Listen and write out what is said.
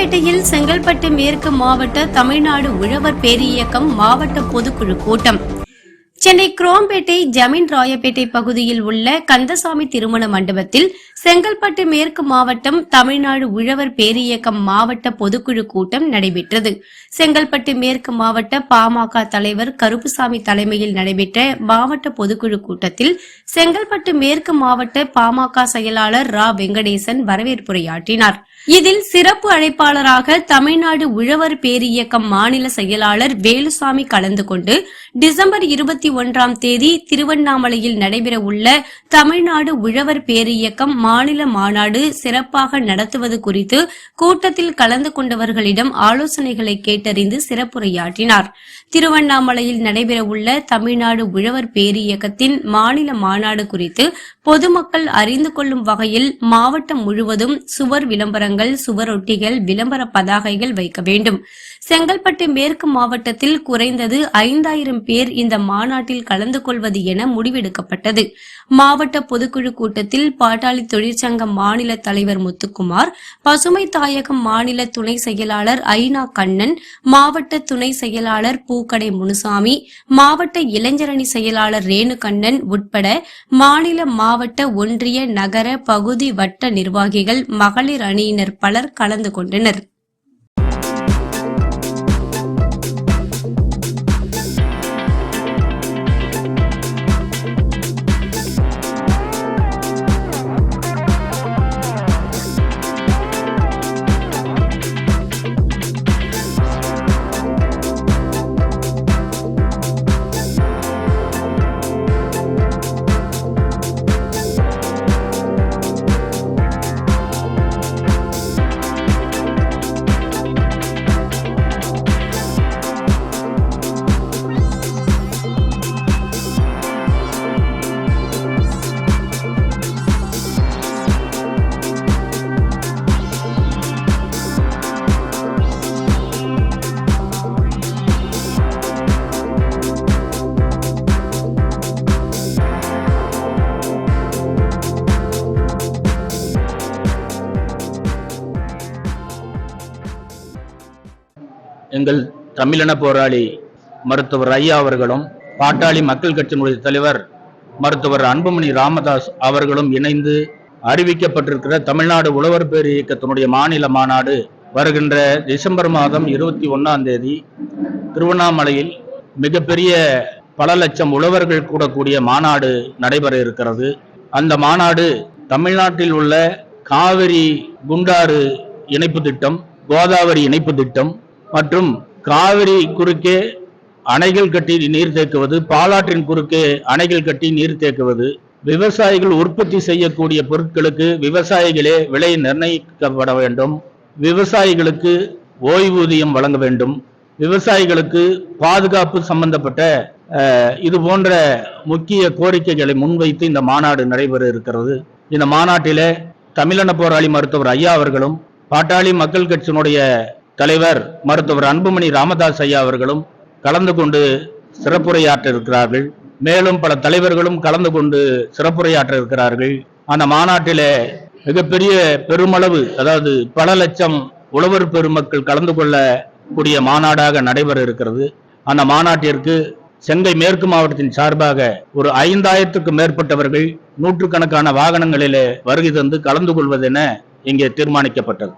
ராணிப்பேட்டையில் செங்கல்பட்டு மேற்கு மாவட்ட தமிழ்நாடு உழவர் பேரியக்கம் மாவட்ட பொதுக்குழு கூட்டம். சென்னை குரோம்பேட்டை ஜமீன் ராயப்பேட்டை பகுதியில் உள்ள கந்தசாமி திருமண மண்டபத்தில் செங்கல்பட்டு மேற்கு மாவட்டம் தமிழ்நாடு உழவர் பேரியக்கம் மாவட்ட பொதுக்குழு கூட்டம் நடைபெற்றது. செங்கல்பட்டு மேற்கு மாவட்ட பாமக தலைவர் கருப்புசாமி தலைமையில் நடைபெற்ற மாவட்ட பொதுக்குழு கூட்டத்தில் செங்கல்பட்டு மேற்கு மாவட்ட பாமக செயலாளர் ரா. வெங்கடேசன் வரவேற்புரையாற்றினார். இதில் சிறப்பு அழைப்பாளராக தமிழ்நாடு உழவர் பேரியக்கம் மாநில செயலாளர் வேலுசாமி கலந்து கொண்டு டிசம்பர் இருபத்தி ஒன்றாம் தேதி திருவண்ணாமலையில் நடைபெறவுள்ள தமிழ்நாடு உழவர் பேரியக்கம் மாநில மாநாடு சிறப்பாக நடத்துவது குறித்து கூட்டத்தில் கலந்து கொண்டவர்களிடம் ஆலோசனைகளை கேட்டறிந்து சிறப்புரையாற்றினார். திருவண்ணாமலையில் நடைபெறவுள்ள தமிழ்நாடு உழவர் பேரியக்கத்தின் மாநில மாநாடு குறித்து பொதுமக்கள் அறிந்து கொள்ளும் வகையில் மாவட்டம் முழுவதும் சுவர் விளம்பரங்கள் சுவரொட்டிகள் விளம்பர பதாகைகள் வைக்க வேண்டும். செங்கல்பட்டு மேற்கு மாவட்டத்தில் குறைந்தது ஐந்தாயிரம் பேர் இந்த மாநாட்டில் கலந்து கொள்வது என முடிவெடுக்கப்பட்டது. மாவட்ட பொதுக்குழு கூட்டத்தில் பாட்டாளி தொழிற்சங்க மாநில தலைவர் முத்துக்குமார் பசுமை தாயகம் மாநில துணை செயலாளர் ஐநா கண்ணன் மாவட்ட துணை செயலாளர் பூக்கடை முனுசாமி மாவட்ட இளைஞரணி செயலாளர் ரேணுகண்ணன் உட்பட மாநில மாவட்ட ஒன்றிய நகர பகுதி வட்ட நிர்வாகிகள் மகளிர் அணியினர் பலர் கலந்து கொண்டனர். எங்கள் தமிழின போராளி மருத்துவர் ஐயா அவர்களும் பாட்டாளி மக்கள் கட்சியினுடைய தலைவர் மருத்துவர் அன்புமணி ராமதாஸ் அவர்களும் இணைந்து அறிவிக்கப்பட்டிருக்கிற தமிழ்நாடு உழவர் பேர் இயக்கத்தினுடைய மாநில மாநாடு வருகின்ற டிசம்பர் மாதம் இருபத்தி ஒன்னாம் தேதி திருவண்ணாமலையில் மிகப்பெரிய பல லட்சம் உழவர்கள் கூடக்கூடிய மாநாடு நடைபெற இருக்கிறது. அந்த மாநாடு தமிழ்நாட்டில் உள்ள காவிரி குண்டாறு இணைப்பு திட்டம் கோதாவரி இணைப்பு திட்டம் மற்றும் காவிரி குறுக்கே அணைகள் கட்டி நீர் தேக்குவது பாலாற்றின் குறுக்கே அணைகள் கட்டி நீர் தேக்குவது விவசாயிகள் உற்பத்தி செய்யக்கூடிய பொருட்களுக்கு விவசாயிகளே விலை நிர்ணயிக்கப்பட வேண்டும் விவசாயிகளுக்கு ஓய்வூதியம் வழங்க வேண்டும் விவசாயிகளுக்கு பாதுகாப்பு சம்பந்தப்பட்ட இது போன்ற முக்கிய கோரிக்கைகளை முன்வைத்து இந்த மாநாடு நடைபெற இருக்கிறது. இந்த மாநாட்டிலே தமிழன போராளி மருத்துவர் ஐயா அவர்களும் பாட்டாளி மக்கள் கட்சியினுடைய தலைவர் மருத்துவர் அன்புமணி ராமதாஸ் ஐயா அவர்களும் கலந்து கொண்டு சிறப்புரையாற்ற இருக்கிறார்கள் மேலும் பல தலைவர்களும் கலந்து கொண்டு சிறப்புரையாற்ற இருக்கிறார்கள் அந்த மாநாட்டிலே மிகப்பெரிய பெருமளவு அதாவது பல லட்சம் உழவர் பெருமக்கள் கலந்து கொள்ளக்கூடிய மாநாடாக நடைபெற இருக்கிறது அந்த மாநாட்டிற்கு செங்கை மேற்கு மாவட்டத்தின் சார்பாக ஒரு ஐந்தாயிரத்துக்கும் மேற்பட்டவர்கள் நூற்றுக்கணக்கான வாகனங்களிலே வருகை தந்து கலந்து கொள்வதென இங்கே தீர்மானிக்கப்பட்டது.